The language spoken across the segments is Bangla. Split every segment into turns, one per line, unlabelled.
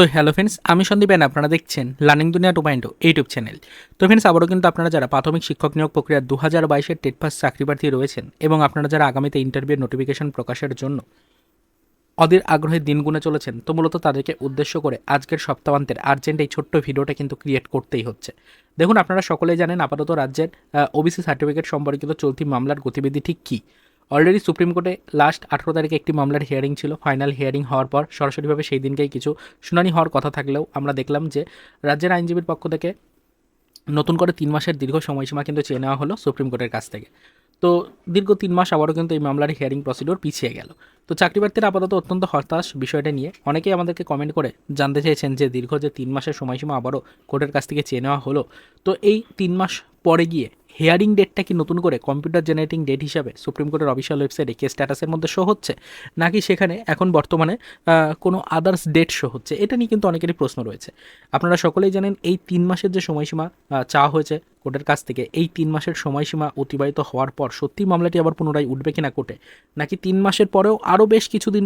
তো হ্যালো ফ্রেন্ডস আমি সন্দীপ এন আপনারা দেখছেন learning Duniya two point YouTube channel তো ফ্রেন্ডস আবারও কিন্তু আপনারা যারা প্রাথমিক শিক্ষক নিয়োগ প্রক্রিয়া দু হাজার বাইশের টেট পাস চাকরি প্রার্থী রয়েছেন এবং আপনারা যারা আগামীতে ইন্টারভিউর নোটিফিকেশন প্রকাশের জন্য অধীর আগ্রহে দিন গুনে চলেছেন, তো মূলত তাদেরকে উদ্দেশ্য করে আজকের সপ্তাহান্তের আর্জেন্ট এই ছোট্ট ভিডিওটা কিন্তু ক্রিয়েট করতেই হচ্ছে। দেখুন, আপনারা সকলেই জানেন আপাতত রাজ্যের ওবিসি সার্টিফিকেট সম্পর্কিত চলতি মামলার গতিবিধি ঠিক কী। অলরেডি সুপ্রিম কোর্টে লাস্ট আঠেরো তারিখে একটি মামলার হিয়ারিং ছিল। ফাইনাল হিয়ারিং হওয়ার পর সরাসরিভাবে সেই দিনকেই কিছু শুনানি হওয়ার কথা থাকলেও আমরা দেখলাম যে রাজ্যের আইনজীবীর পক্ষ থেকে নতুন করে তিন মাসের দীর্ঘ সময়সীমা কিন্তু চেয়ে নেওয়া হলো সুপ্রিম কোর্টের কাছ থেকে। তো দীর্ঘ তিন মাস আবারও কিন্তু এই মামলার হিয়ারিং প্রসিডিওর পিছিয়ে গেল। তো চাকরিপ্রার্থীরা আপাতত অত্যন্ত হতাশ বিষয়টা নিয়ে অনেকেই আমাদেরকে কমেন্ট করে জানতে চেয়েছেন যে দীর্ঘ যে তিন মাসের সময়সীমা আবারও কোর্টের কাছ থেকে চেয়ে নেওয়া হলো। তো এই তিন মাস পরে গিয়ে হেয়ারিং ডেটটা কি নতুন করে কম্পিউটার জেনারেটিং ডেট হিসাবে সুপ্রিম কোর্টের অফিসিয়াল ওয়েবসাইটে কে স্ট্যাটাসের মধ্যে শো হচ্ছে? নাকি সেখানে এখন বর্তমানে কোনো আদার্স ডেট শো হচ্ছে? এটা নিয়ে কিন্তু অনেকেরই প্রশ্ন রয়েছে। আপনারা সকলেই জানেন এই তিন মাসের যে সময়সীমা চাওয়া হয়েছে কোর্টের কাছ থেকে এই তিন মাসের সময়সীমা অতিবাহিত হওয়ার পর সত্যি মামলাটি আবার পুনরায় উঠবে কিনা কোর্টে? নাকি তিন মাসের পরেও আরও বেশ কিছুদিন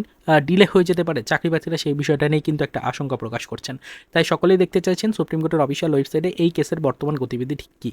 ডিলে হয়ে যেতে পারে? চাকরি প্রার্থীরা সেই বিষয়টা নিয়ে কিন্তু একটা আশঙ্কা প্রকাশ করছেন। তাই সকলেই দেখতে চাইছেন সুপ্রিম কোর্টের অফিসিয়াল ওয়েবসাইটে এই কেসের বর্তমান গতিবিধি ঠিক কী।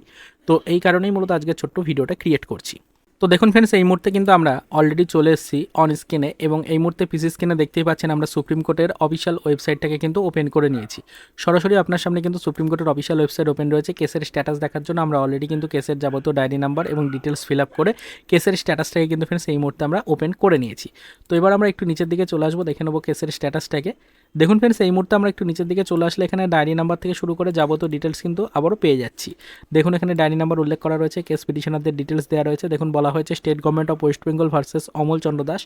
তো এই কারণেই মূলত আজকে ছোট্ট ভিডিওটা ক্রিয়েট করছি। তো দেখুন ফ্রেন্ডস এই মুহূর্তে কিন্তু আমরা অলরেডি চলে এসেছি অন স্ক্রিনে এবং এই মুহূর্তে পিসি স্ক্রিনে দেখতেই পাচ্ছেন আমরা সুপ্রিম কোর্টের অফিসিয়াল ওয়েবসাইটটাকে কিন্তু ওপেন করে নিয়েছি। সরাসরি আপনার সামনে কিন্তু সুপ্রিম কোর্টের অফিসিয়াল ওয়েবসাইট ওপেন রয়েছে। কেসের স্ট্যাটাস দেখার জন্য আমরা অলরেডি কিন্তু কেসের যাবতীয় ডায়েরি নাম্বার এবং ডিটেলস ফিল আপ করে কেসের স্ট্যাটাসটাকে কিন্তু ফ্রেন্ডস এই মুহূর্তে আমরা ওপেন করে নিয়েছি। তো এবার আমরা একটু নিচের দিকে চলে আসব, দেখে নেব কেসের স্ট্যাটাসটাকে দেখুন ফ্রেন্ডস এই মুহূর্তে আমরা একটু নিচের দিকে চলে আসলে এখানে ডায়েরি নাম্বার থেকে শুরু করে যাবতীয় ডিটেলস কিন্তু আবারও পেয়ে যাচ্ছি। দেখুন এখানে ডায়েরি নাম্বার উল্লেখ করা রয়েছে কেস পিটিশনারদের ডিটেলস দেওয়া রয়েছে। দেখুন বলা হয়েছে state government of West Bengal versus Amal Chandra Das.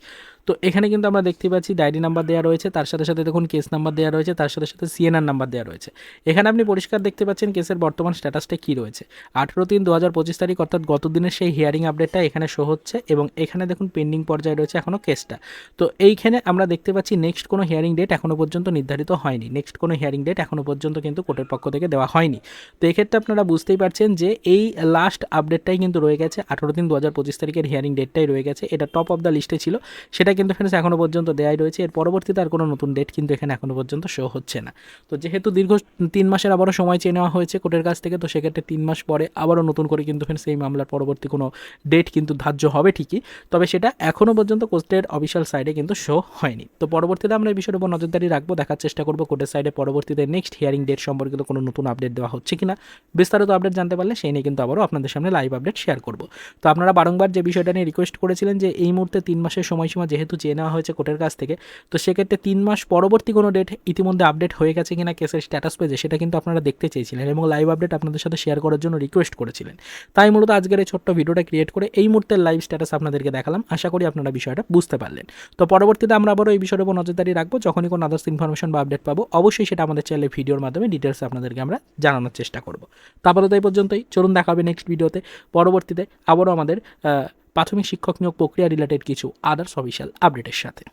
তো এখানে কিন্তু আমরা দেখতে পাচ্ছি ডায়েরি নাম্বার দেওয়া রয়েছে, তার সাথে সাথে দেখুন কেস নাম্বার দেওয়া রয়েছে, তার সাথে সাথে সিএনআর নাম্বার দেওয়া রয়েছে। এখানে আপনি পরিষ্কার দেখতে পাচ্ছেন কেসের বর্তমান স্ট্যাটাসটা কী রয়েছে। আঠেরো তিন দু হাজার পঁচিশ তারিখ অর্থাৎ গত দিনের সেই হিয়ারিং আপডেটটা এখানে শো হচ্ছে এবং এখানে দেখুন পেন্ডিং পর্যায়ে রয়েছে এখনও কেসটা তো এইখানে আমরা দেখতে পাচ্ছি নেক্সট কোনো হিয়ারিং ডেট এখনও পর্যন্ত নির্ধারিত হয়নি। নেক্সট কোনো হিয়ারিং ডেট এখনও পর্যন্ত কিন্তু কোর্টের পক্ষ থেকে দেওয়া হয়নি। তো এক্ষেত্রে আপনারা বুঝতেই পারছেন যে এই লাস্ট আপডেটটাই কিন্তু রয়ে গেছে আঠেরো দিন দু হাজার পঁচিশ তারিখের হিয়ারিং ডেটটাই রয়ে গেছে। এটা টপ অফ দ্য লিস্টে ছিল। সেটা কিন্তু ফ্রেন্ডস এখনও পর্যন্ত দেওয়াই রয়েছে। এর পরবর্তীতে আর কোনো নতুন ডেট কিন্তু এখানে এখনও পর্যন্ত শো হচ্ছে না। তো যেহেতু দীর্ঘ তিন মাসের আবারও সময় চেয়ে নেওয়া হয়েছে কোর্টের কাছ থেকে, তো সেক্ষেত্রে তিন মাস পরে আবারও নতুন করে কিন্তু ফ্রেন্ডস এই মামলার পরবর্তী কোনো ডেট কিন্তু ধার্য হবে ঠিকই। তবে সেটা এখনও পর্যন্ত কোর্টের অফিসিয়াল সাইডে কিন্তু শো হয়নি। তো পরবর্তীতে আমরা এই বিষয়ের উপর নজরদারি রাখব, দেখার চেষ্টা করব কোর্টের সাইডে পরবর্তীতে নেক্সট হিয়ারিং ডেট সম্পর্কিত কোনো নতুন আপডেট দেওয়া হচ্ছে কিনা। বিস্তারিত আপডেট জানতে পারলে সেই নিয়ে কিন্তু আবারও আপনাদের সামনে লাইভ আপডেট শেয়ার করব। তো আপনারা বারংবার যে বিষয়টা নিয়ে রিকোয়েস্ট করেছিলেন যে এই মুহূর্তে তিন মাসের সময়সীমা যেহেতু চেয়ে নেওয়া হয়েছে কোর্টের কাছ থেকে, তো সেক্ষেত্রে তিন মাস পরবর্তী কোনো ডেট ইতিমধ্যে আপডেট হয়ে গেছে কিনা কেসের স্ট্যাটাস পেজে সেটা কিন্তু আপনারা দেখতে চেয়েছিলেন এবং লাইভ আপডেট আপনাদের সাথে শেয়ার করার জন্য রিকোয়েস্ট করেছিলেন। তাই মূলত আজকের এই ছোট্ট ভিডিওটা ক্রিয়েট করে এই মুহূর্তের লাইভ স্ট্যাটাস আপনাদেরকে দেখালাম। আশা করি আপনারা বিষয়টা বুঝতে পারলেন। তো পরবর্তীতে আমরা আবারও এই বিষয়ের উপর নজরদারি রাখব। যখনই কোনো আদার্স ইনফরমেশন বা আপডেট পাবো, অবশ্যই সেটা আমাদের চ্যানেলে ভিডিওর মাধ্যমে ডিটেলস আপনাদেরকে আমরা জানানোর চেষ্টা করব। তো তাই পর্যন্তই। চলুন দেখা হবে নেক্সট ভিডিওতে পরবর্তীতে আবারও আমাদের প্রাথমিক শিক্ষক নিয়োগ প্রক্রিয়া রিলেটেড কিছু আদার্স অফিসিয়াল আপডেটের সাথে।